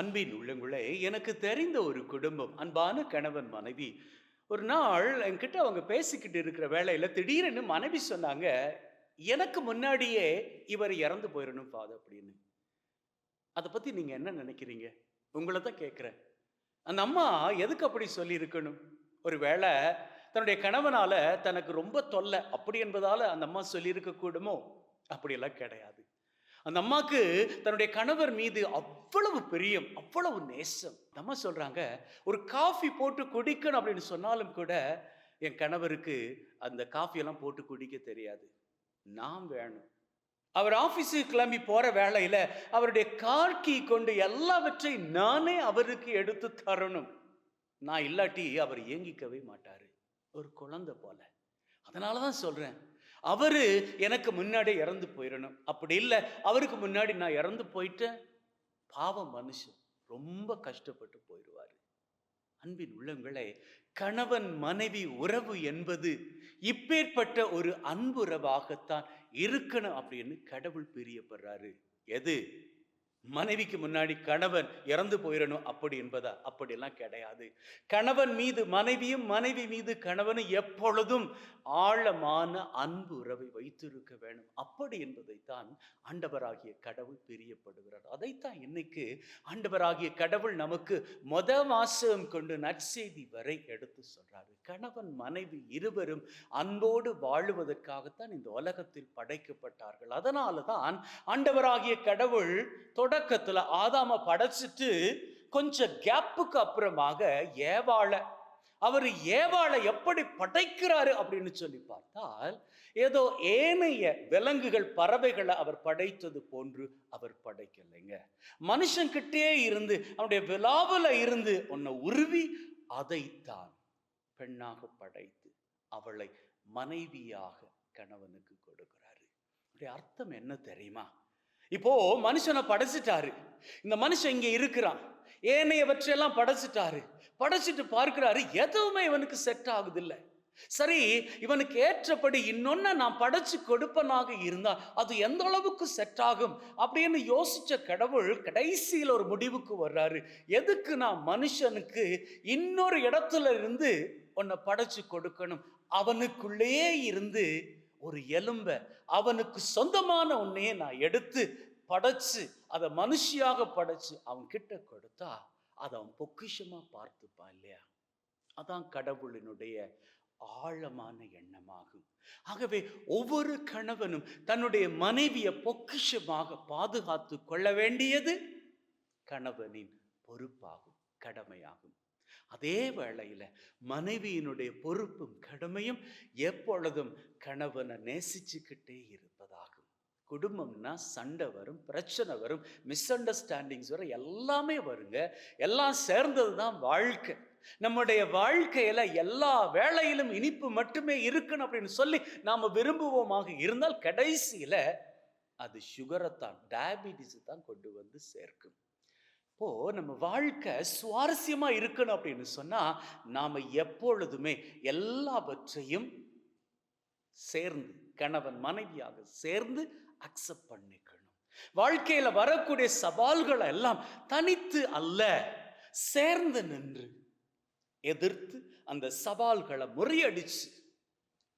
அன்பின் உள்ளங்களே எனக்கு தெரிந்த ஒரு குடும்பம் அன்பான கணவன் மனைவி. ஒரு நாள் என்கிட்ட அவங்க பேசிக்கிட்டு இருக்கிற வேலையில் திடீர்னு மனைவி சொன்னாங்க எனக்கு முன்னாடியே இவர் இறந்து போயிடணும் ஃபாதர் அப்படின்னு. அதை பற்றி நீங்கள் என்ன நினைக்கிறீங்க? உங்களை தான் கேட்குறேன் அந்த அம்மா எதுக்கு அப்படி சொல்லியிருக்கணும்? ஒரு வேளை தன்னுடைய கணவனால் தனக்கு ரொம்ப தொல்லை அப்படி என்பதால் அந்த அம்மா சொல்லியிருக்க கூடுமோ? அப்படியெல்லாம் கிடையாது. அந்த அம்மாவுக்கு தன்னுடைய கணவர் மீது அவ்வளவு பிரியம் அவ்வளவு நேசம். அந்த அம்மா சொல்றாங்க ஒரு காஃபி போட்டு குடிக்கணும் அப்படின்னு சொன்னாலும் கூட என் கணவருக்கு அந்த காஃபியெல்லாம் போட்டு குடிக்க தெரியாது. நாம் வேணும். அவர் ஆபீஸுக்கு கிளம்பி போற வேலையில அவருடைய கார்கி கொண்டு எல்லாவற்றையும் நானே அவருக்கு எடுத்து தரணும். நான் இல்லாட்டி அவர் ஏங்கிக்கவே மாட்டாரு. ஒரு குழந்தை போல. அதனால தான் சொல்றேன் அவர் எனக்கு முன்னாடி இறந்து போயிடணும் அப்படி இல்லை அவருக்கு முன்னாடி நான் இறந்து போயிட்டேன் பாவம் மனுஷன் ரொம்ப கஷ்டப்பட்டு போயிடுவாரு. அன்பின் உள்ளங்களை கணவன் மனைவி உறவு என்பது இப்பேற்பட்ட ஒரு அன்புறவாகத்தான் இருக்கணும் அப்படின்னு கடவுள் பிரியப்படுறாரு. எது? மனைவிக்கு முன்னாடி கணவன் இறந்து போயிடணும் அப்படி என்பதா? அப்படியெல்லாம் கிடையாது. கணவன் மீது மனைவியும் மனைவி மீது கணவனும் எப்பொழுதும் ஆழமான அன்பு உறவை வைத்திருக்க வேணும் அப்படி என்பதைத்தான் ஆண்டவராகிய கடவுள் பிரியப்படுகிறார். அதைத்தான் இன்னைக்கு ஆண்டவராகிய கடவுள் நமக்கு மொத வாசகம் கொண்டு நற்செய்தி வரை எடுத்து சொல்றாரு. கணவன் மனைவி இருவரும் அன்போடு வாழுவதற்காகத்தான் இந்த உலகத்தில் படைக்கப்பட்டார்கள். அதனால தான் ஆண்டவராகிய கடவுள் தொடக்கத்துல ஆதாம படைச்சிட்டு கொஞ்சம் கேப்புக்கு அப்புறமாக ஏவாழ அவர் ஏவாளை எப்படி படைக்கிறாரு அப்படின்னு சொல்லி பார்த்தால் ஏதோ ஏனைய விலங்குகள் பறவைகளை அவர் படைத்தது போன்று அவர் படைக்கலைங்க. மனுஷன்கிட்டே இருந்து அவனுடைய விழாவில் இருந்து உன்னை உருவி அதைத்தான் பெண்ணாக படைத்து அவளை மனைவியாக கணவனுக்கு கொடுக்கிறாரு. அர்த்தம் என்ன தெரியுமா? இப்போ மனுஷனை படைச்சிட்டாரு. இந்த மனுஷன் இங்க இருக்கிறான். ஏனையவற்றையெல்லாம் படைச்சிட்டாரு. படைச்சிட்டு பார்க்கிறாரு எதுவுமே இவனுக்கு செட் ஆகுதில்லை. சரி இவனுக்கு ஏற்றபடி இன்னொன்னு நான் படைச்சு கொடுப்பனாக இருந்தா அது எந்த அளவுக்கு செட் ஆகும் அப்படின்னு யோசிச்ச கடவுள் கடைசியில் ஒரு முடிவுக்கு வர்றாரு. எதுக்கு நான் மனுஷனுக்கு இன்னொரு இடத்துல இருந்து உன்னை படைச்சு கொடுக்கணும்? அவனுக்குள்ளேயே இருந்து ஒரு எலும்பை அவனுக்கு சொந்தமான உன்னையே நான் எடுத்து படைச்சு அதை மனுஷியாக படைச்சு அவன் கிட்ட கொடுத்தா அதை அவன் பொக்கிஷமாக பார்த்துப்பான் இல்லையா? அதான் கடவுளினுடைய ஆழமான எண்ணமாகும். ஆகவே ஒவ்வொரு கணவனும் தன்னுடைய மனைவியை பொக்கிஷமாக பாதுகாத்து கொள்ள வேண்டியது கணவனின் பொறுப்பாகும் கடமையாகும். அதே வேளையில் மனைவியினுடைய பொறுப்பும் கடமையும் எப்பொழுதும் கணவனை நேசிச்சுக்கிட்டே இருப்பதாகும். குடும்பம்னா சண்டை வரும் பிரச்சனை வரும் மிஸ் அண்டர்ஸ்டாண்டிங்ஸ் வரும் எல்லாமே வருங்க. எல்லாம் சேர்ந்தது தான் வாழ்க்கை. நம்முடைய வாழ்க்கையில எல்லா வேளையிலும் இனிப்பு மட்டுமே இருக்கணும் அப்படின்னு சொல்லி நாம விரும்புவோமாக இருந்தால் கடைசியில அது சுகரை தான் டயபிட்டிஸை தான் கொண்டு வந்து சேர்க்கும். இப்போ நம்ம வாழ்க்கை சுவாரஸ்யமா இருக்கணும் அப்படின்னு சொன்னா நாம எப்பொழுதுமே எல்லாவற்றையும் சேர்ந்து கணவன் மனைவியாக சேர்ந்து அக்செப்ட் பண்ணிக்கணும். வாழ்க்கையில வரக்கூடிய சவால்களை எல்லாம் தனித்து அல்ல சேர்ந்து நின்று எதிர்த்து அந்த சவால்களை முறியடிச்சு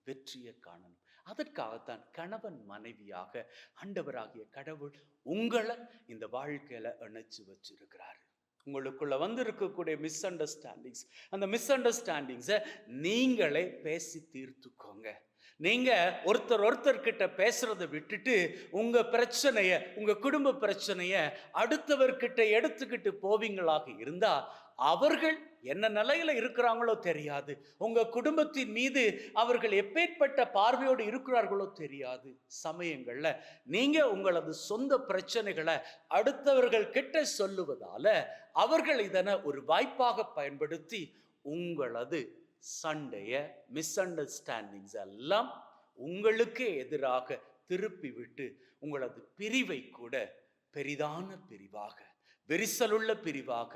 வெற்றியை காணணும். அதற்காகத்தான் கணவன் மனைவியாக ஆண்டவராகிய கடவுள் உங்களை இந்த வாழ்க்கையில இணைச்சு வச்சிருக்கிறாரு. உங்களுக்குள்ள வந்து இருக்கக்கூடிய மிஸ் அண்டர்ஸ்டாண்டிங்ஸ் அந்த மிஸ் அண்டர்ஸ்டாண்டிங்ஸை நீங்களே பேசி தீர்த்துக்கோங்க. நீங்க ஒருத்தர் ஒருத்தர்கிட்ட பேசுகிறத பேசுறதை விட்டுட்டு உங்க பிரச்சனையை உங்க குடும்ப பிரச்சனையை அடுத்தவர்கிட்ட எடுத்துக்கிட்டு போவீங்களாக இருந்தா அவர்கள் என்ன நிலையில இருக்கிறாங்களோ தெரியாது. உங்க குடும்பத்தின் மீது அவர்கள் எப்பேற்பட்ட பார்வையோடு இருக்கிறார்களோ தெரியாது. சமயங்கள்ல நீங்க உங்களது சொந்த பிரச்சனைகளை அடுத்தவர்கள் கிட்ட சொல்லுவதால அவர்கள் இதனை ஒரு வாய்ப்பாக பயன்படுத்தி உங்களது சண்டைய மிஸ் அண்டர்ஸ்டாண்டிங்ஸ் எல்லாம் உங்களுக்கு எதிராக திருப்பி விட்டு உங்களது பிரிவை கூட பெரிதான பிரிவாக விரிசலுள்ள பிரிவாக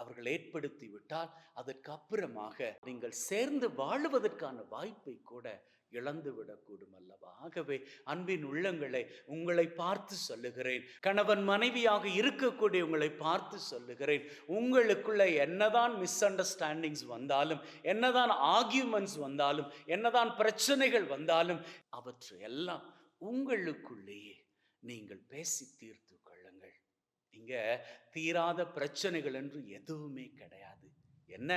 அவர்கள் ஏற்படுத்தி விட்டால் அதற்கு அப்புறமாக நீங்கள் சேர்ந்து வாழுவதற்கான வாய்ப்பை கூட இழந்துவிடக்கூடும் அல்லவா ஆகவே அன்பின் உள்ளங்களை உங்களை பார்த்து சொல்லுகிறேன். கணவன் மனைவியாக இருக்கக்கூடிய உங்களை பார்த்து சொல்லுகிறேன். உங்களுக்குள்ள என்னதான் மிஸ் அண்டர்ஸ்டாண்டிங்ஸ் வந்தாலும் என்னதான் ஆர்கியூமெண்ட்ஸ் வந்தாலும் என்னதான் பிரச்சனைகள் வந்தாலும் அவற்றை எல்லாம் உங்களுக்குள்ளேயே நீங்கள் பேசி இங்கே தீராத பிரச்சனைகள் என்று எதுவுமே கிடையாது. என்ன?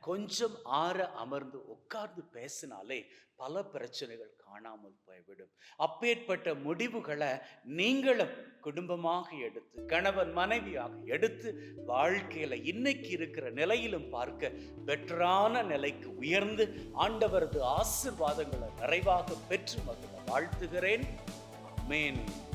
கொஞ்சம் ஆற அமர்ந்து உட்கார்ந்து பேசினாலே பல பிரச்சனைகள் காணாமல் போய்விடும். அப்பேற்பட்ட முடிவுகளை நீங்களும் குடும்பமாக எடுத்து கணவன் மனைவியாக எடுத்து வாழ்க்கையில இன்னைக்கு இருக்கிற நிலையிலும் பார்க்க பெட்டரான நிலைக்கு உயர்ந்து ஆண்டவரது ஆசிர்வாதங்களை நிறைவாக பெற்று மகிழ வாழ்த்துகிறேன். ஆமென்.